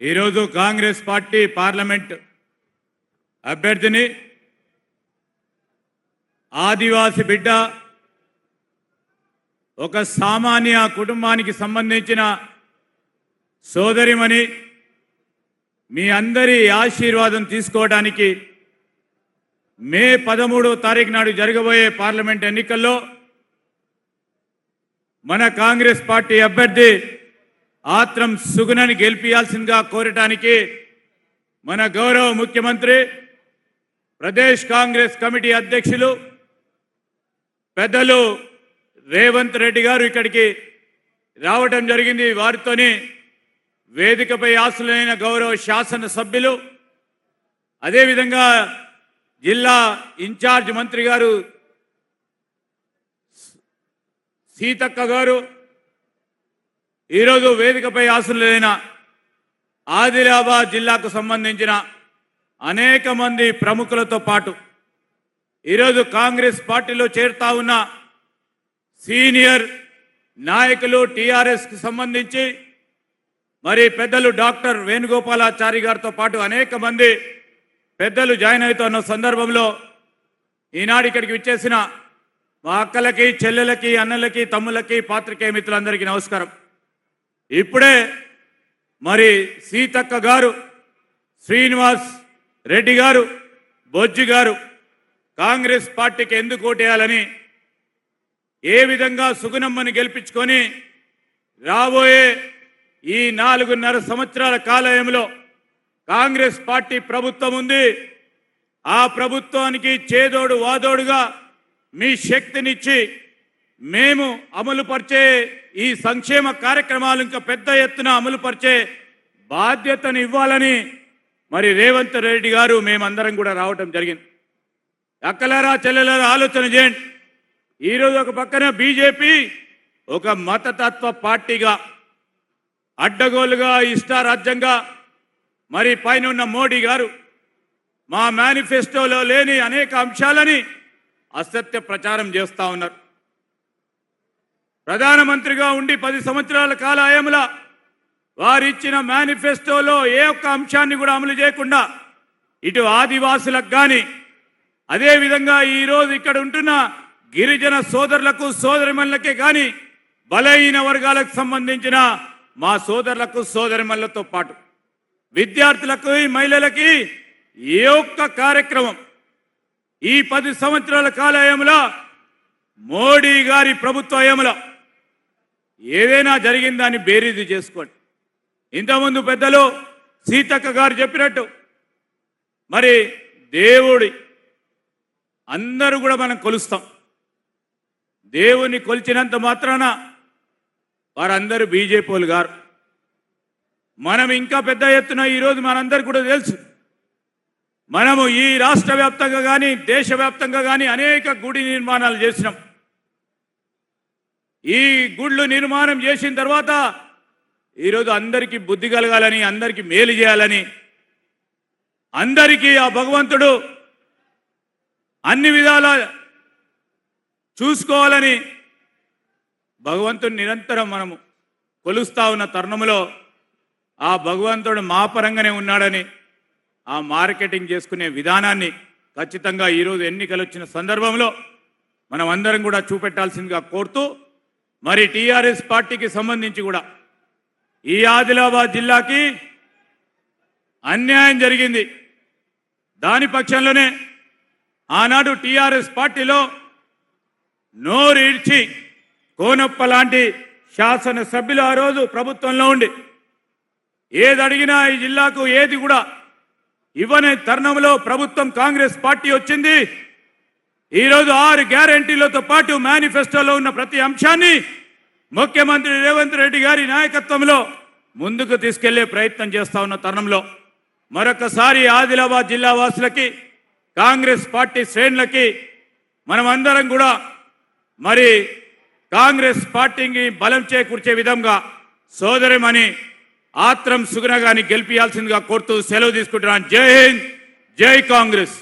ఈరోజు Congress party parliament అభ్యర్థిని ఆదివాసి బిడ్డ ఒక సామాన్య కుటుంబానికి సంబంధించిన సోదరిమణి మీ అందరి ఆశీర్వాదం తీసుకోవడానికి మే పదమూడవ తారీఖు నాడు జరగబోయే పార్లమెంట్ ఎన్నికల్లో మన కాంగ్రెస్ పార్టీ అభ్యర్థి ఆత్రం సుగుణని గెలిపించాల్సిందిగా కోరటానికి మన గౌరవ ముఖ్యమంత్రి ప్రదేశ్ కాంగ్రెస్ కమిటీ అధ్యక్షులు పెద్దలు రేవంత్ రెడ్డి గారు ఇక్కడికి రావటం జరిగింది. వారితోని వేదికపై ఆశలైన గౌరవ శాసన సభ్యులు అదేవిధంగా జిల్లా ఇన్ఛార్జ్ మంత్రి గారు సీతక్క గారు ఈరోజు వేదికపై ఆశలైన ఆదిలాబాద్ జిల్లాకు సంబంధించిన అనేక మంది ప్రముఖులతో పాటు ఈరోజు కాంగ్రెస్ పార్టీలో చేరుతా ఉన్న సీనియర్ నాయకులు టీఆర్ఎస్కి సంబంధించి మరి పెద్దలు డాక్టర్ వేణుగోపాలాచారి గారితో పాటు అనేక మంది పెద్దలు జాయిన్ అవుతున్న సందర్భంలో ఈనాడు ఇక్కడికి విచ్చేసిన మా అక్కలకి చెల్లెలకి అన్నలకి తమ్ములకి పాత్రికేయ మిత్రులందరికీ నమస్కారం. ఇప్పుడే మరి సీతక్క గారు శ్రీనివాస్ రెడ్డి గారు బొజ్జి గారు కాంగ్రెస్ పార్టీకి ఎందుకు ఓటేయాలని ఏ విధంగా సుగుణమ్మని గెలిపించుకొని రాబోయే ఈ నాలుగున్నర సంవత్సరాల కాలయంలో కాంగ్రెస్ పార్టీ ప్రభుత్వం ఉంది. ఆ ప్రభుత్వానికి చేదోడు వాదోడుగా మీ శక్తినిచ్చి మేము అమలుపరిచే ఈ సంక్షేమ కార్యక్రమాలు ఇంకా పెద్ద ఎత్తున అమలుపరిచే బాధ్యతను ఇవ్వాలని మరి రేవంత్ రెడ్డి గారు మేమందరం కూడా రావటం జరిగింది. అక్కలారా చెల్లెలారా ఆలోచన చేయండి. ఈరోజు ఒక పక్కన బీజేపీ ఒక మతతత్వ పార్టీగా అడ్డగోలుగా ఇష్టారాజ్యంగా మరి పైన ఉన్న మోడీ గారు మా మేనిఫెస్టోలో లేని అనేక అంశాలని అసత్య ప్రచారం చేస్తా ఉన్నారు. ప్రధానమంత్రిగా ఉండి పది సంవత్సరాల కాలాయముల వారిచ్చిన మేనిఫెస్టోలో ఏ ఒక్క అంశాన్ని కూడా అమలు చేయకుండా ఇటు ఆదివాసులకు కానీ అదేవిధంగా ఈరోజు ఇక్కడ ఉంటున్న గిరిజన సోదరులకు సోదరిమణులకే కానీ బలహీన వర్గాలకు సంబంధించిన మా సోదరులకు సోదరిమణులతో పాటు విద్యార్థులకు మహిళలకి ఏ ఒక్క కార్యక్రమం ఈ పది సంవత్సరాల కాలయంలో మోడీ గారి ప్రభుత్వ ప్రభుత్వయంలో ఏదైనా జరిగిందని బేరీజు చేసుకోండి. ఇంతకుముందు పెద్దలు సీతక్క గారు చెప్పినట్టు మరి దేవుడి అందరూ కూడా మనం కొలుస్తాం. దేవుని కొలిచినంత మాత్రాన వారందరూ బీజేపీలు గారు. మనం ఇంకా పెద్ద ఎత్తున ఈరోజు మనందరికి కూడా తెలుసు. మనము ఈ రాష్ట్ర వ్యాప్తంగా కానీ దేశవ్యాప్తంగా కానీ అనేక గుడి నిర్మాణాలు చేసినాం. ఈ గుళ్ళు నిర్మాణం చేసిన తర్వాత ఈరోజు అందరికీ బుద్ధి కలగాలని అందరికీ మేలు చేయాలని అందరికీ ఆ భగవంతుడు అన్ని విధాల చూసుకోవాలని భగవంతుడు నిరంతరం మనము కొలుస్తా ఉన్న తరుణంలో ఆ భగవంతుడు మా పరంగానే ఉన్నాడని ఆ మార్కెటింగ్ చేసుకునే విధానాన్ని ఖచ్చితంగా ఈరోజు ఎన్నికలు వచ్చిన సందర్భంలో మనం అందరం కూడా చూపెట్టాల్సిందిగా కోరుతూ మరి టీఆర్ఎస్ పార్టీకి సంబంధించి కూడా ఈ ఆదిలాబాద్ జిల్లాకి అన్యాయం జరిగింది. దాని పక్షంలోనే ఆనాడు టీఆర్ఎస్ పార్టీలో నోరు ఇడ్చి కోనప్ప లాంటి శాసనసభ్యులు ఆ రోజు ప్రభుత్వంలో ఉండి ఏది అడిగినా ఈ జిల్లాకు ఏది కూడా ఇవ్వని తరుణంలో ప్రభుత్వం కాంగ్రెస్ పార్టీ వచ్చింది. ఈరోజు ఆరు గ్యారంటీలతో పాటు మేనిఫెస్టోలో ఉన్న ప్రతి అంశాన్ని ముఖ్యమంత్రి రేవంత్ రెడ్డి గారి నాయకత్వంలో ముందుకు తీసుకెళ్ళే ప్రయత్నం చేస్తా ఉన్న తరుణంలో మరొకసారి ఆదిలాబాద్ జిల్లా వాసులకి కాంగ్రెస్ పార్టీ శ్రేణులకి మనమందరం కూడా మరి కాంగ్రెస్ పార్టీకి బలం చేకూర్చే విధంగా సోదరమని ఆత్రం సుగుణగాని గెలిపియాల్సిందిగా గెలిపించాల్సిందిగా కోరుతూ సెలవు తీసుకుంటున్నాను. జై హింద్ జై కాంగ్రెస్.